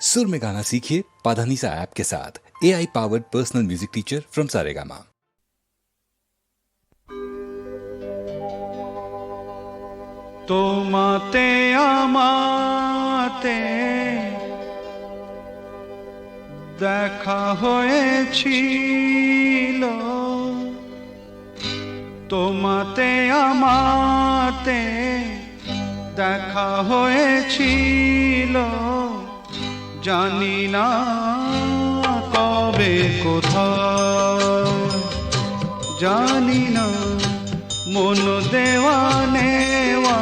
सुर में गाना सीखिए पाधानीसा ऐप के साथ A I powered personal music teacher from Saregama তোমাতে আমাতে দেখা হয়েছিল তোমাতে আমাতে দেখা হয়েছিল জানি না কবে, কোথায়। জানি না মন দেওয়া নেওয়া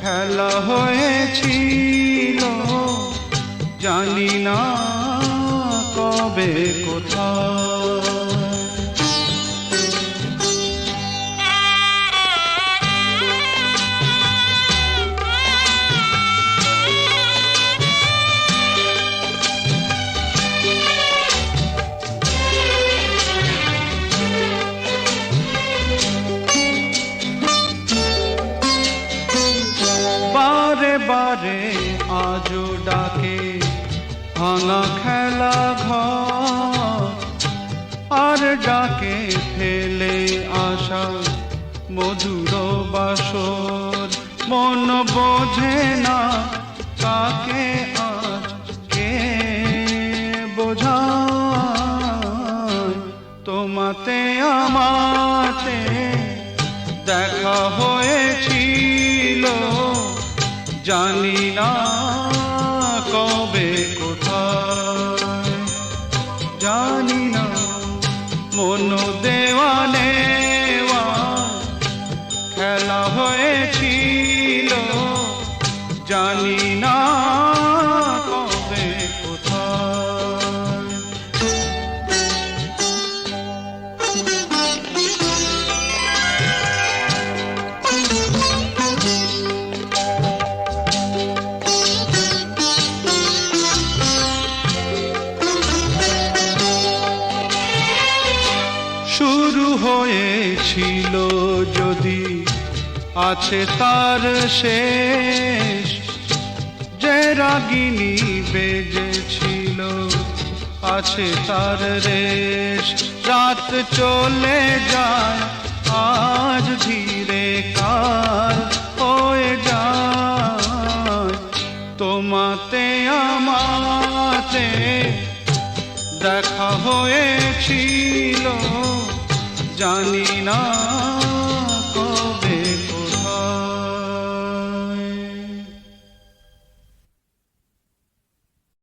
খেলা হয়েছিল। জানি না কবে, কোথায়। বারে আজও ডাকে, ভাঙা খেলা ঘর। আর ডাকে ফেলে আসা মধুর বাসর। মন বোঝে না কাকে আজ কে বোঝা তোমাতে, আমাতে দেখা হয়েছিল। জানি না। হয়েছিল যদি আছে তার শেষ। যে রাগিনী বেজেছিল আছে তার রেশ। রাত চলে যায়, আজ ধীরে কার হয়ে যায়। তোমাতে, আমাতে দেখা হয়েছিল জানি না